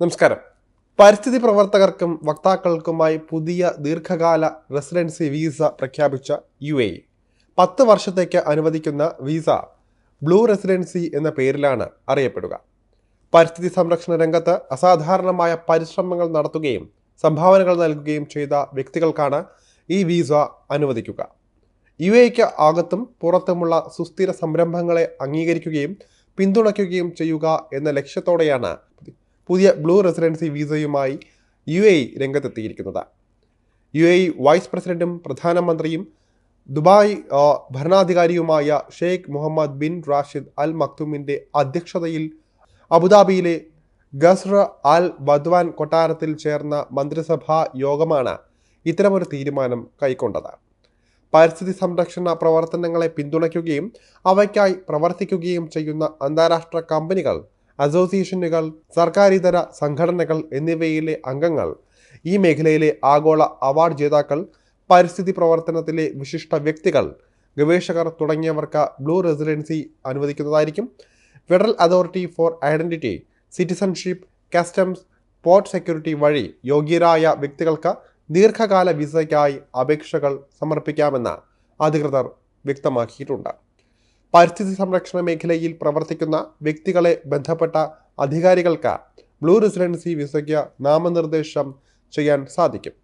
നമസ്കാരം. പരിസ്ഥിതി പ്രവർത്തകർക്കും വക്താക്കൾക്കുമായി പുതിയ ദീർഘകാല റെസിഡൻസി വീസ പ്രഖ്യാപിച്ച യു എ പത്ത് വർഷത്തേക്ക് അനുവദിക്കുന്ന വീസ ബ്ലൂ റെസിഡൻസി എന്ന പേരിലാണ് അറിയപ്പെടുക. പരിസ്ഥിതി സംരക്ഷണ രംഗത്ത് അസാധാരണമായ പരിശ്രമങ്ങൾ നടത്തുകയും സംഭാവനകൾ നൽകുകയും ചെയ്ത വ്യക്തികൾക്കാണ് ഈ വീസ അനുവദിക്കുക. യു എക്ക് അകത്തും പുറത്തുമുള്ള സുസ്ഥിര സംരംഭങ്ങളെ അംഗീകരിക്കുകയും പിന്തുണയ്ക്കുകയും ചെയ്യുക എന്ന ലക്ഷ്യത്തോടെയാണ് പുതിയ ബ്ലൂ റെസിഡൻസി വിസയുമായി യു എ രംഗത്തെത്തിയിരിക്കുന്നത്. യു എ വൈസ് പ്രസിഡന്റും പ്രധാനമന്ത്രിയും Dubai ഭരണാധികാരിയുമായ Sheikh Mohammed bin Rashid Al മക്തുമിന്റെ അധ്യക്ഷതയിൽ അബുദാബിയിലെ ഗസ്ര അൽ ബദ്വാൻ കൊട്ടാരത്തിൽ ചേർന്ന മന്ത്രിസഭാ യോഗമാണ് ഇത്തരമൊരു തീരുമാനം കൈക്കൊണ്ടത്. പരിസ്ഥിതി സംരക്ഷണ പ്രവർത്തനങ്ങളെ പിന്തുണയ്ക്കുകയും അവയ്ക്കായി പ്രവർത്തിക്കുകയും ചെയ്യുന്ന അന്താരാഷ്ട്ര കമ്പനികൾ അസോസിയേഷനുകൾ സർക്കാരിതര സംഘടനകൾ എന്നിവയിലെ അംഗങ്ങൾ ഈ മേഖലയിലെ ആഗോള അവാർഡ് ജേതാക്കൾ പരിസ്ഥിതി പ്രവർത്തനത്തിലെ വിശിഷ്ട വ്യക്തികൾ ഗവേഷകർ തുടങ്ങിയവർക്ക് blue residency അനുവദിക്കുന്നതായിരിക്കും. Federal authority for identity citizenship customs port security വഴി യോഗ്യരായ വ്യക്തികൾക്ക് ദീർഘകാല വിസയ്ക്കായി അപേക്ഷകൾ സമർപ്പിക്കാമെന്ന് അധികൃതർ വ്യക്തമാക്കിയിട്ടുണ്ട്. പരിസ്ഥിതി സംരക്ഷണ മേഖലയിൽ പ്രവർത്തിക്കുന്ന വ്യക്തികളെ ബന്ധപ്പെട്ട അധികാരികൾക്ക് ബ്ലൂ റെസിഡൻസി വിസയ്ക്ക് നാമനിർദ്ദേശം ചെയ്യാൻ സാധിക്കും.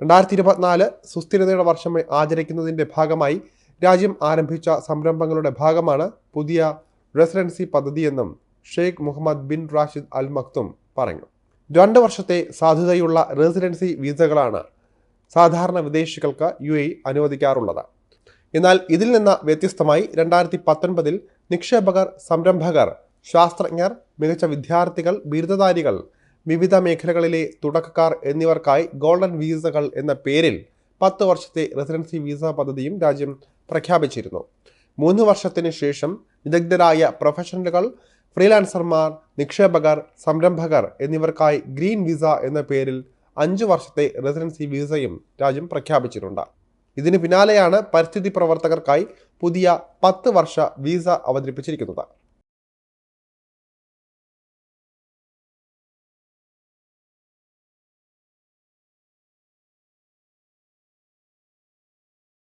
രണ്ടായിരത്തി ഇരുപത്തിനാല് സുസ്ഥിരതയുടെ വർഷം ആചരിക്കുന്നതിന്റെ ഭാഗമായി രാജ്യം ആരംഭിച്ച സംരംഭങ്ങളുടെ ഭാഗമാണ് പുതിയ residency പദ്ധതിയെന്നും Sheikh Mohammed bin Rashid Al Maktoum പറഞ്ഞു. രണ്ട് വർഷത്തെ സാധുതയുള്ള റെസിഡൻസി വിസകളാണ് സാധാരണ വിദേശികൾക്ക് യു അനുവദിക്കാറുള്ളത്. എന്നാൽ ഇതിൽ നിന്ന് വ്യത്യസ്തമായി രണ്ടായിരത്തി പത്തൊൻപതിൽ നിക്ഷേപകർ സംരംഭകർ ശാസ്ത്രജ്ഞർ മികച്ച വിദ്യാർത്ഥികൾ ബിരുദധാരികൾ വിവിധ മേഖലകളിലെ തുടക്കക്കാർ എന്നിവർക്കായി ഗോൾഡൻ വീസകൾ എന്ന പേരിൽ പത്ത് വർഷത്തെ റെസിഡൻസി വീസ പദ്ധതിയും രാജ്യം പ്രഖ്യാപിച്ചിരുന്നു. മൂന്ന് വർഷത്തിന് ശേഷം വിദഗ്ധരായ പ്രൊഫഷണലുകൾ ഫ്രീലാൻസർമാർ നിക്ഷേപകർ സംരംഭകർ എന്നിവർക്കായി ഗ്രീൻ വിസ എന്ന പേരിൽ അഞ്ച് വർഷത്തെ റെസിഡൻസി വിസയും രാജ്യം പ്രഖ്യാപിച്ചിട്ടുണ്ട്. ഇതിന് പിന്നാലെയാണ് പരിസ്ഥിതി പ്രവർത്തകർക്കായി പുതിയ പത്ത് വർഷ വീസ അവതരിപ്പിച്ചിരിക്കുന്നത്.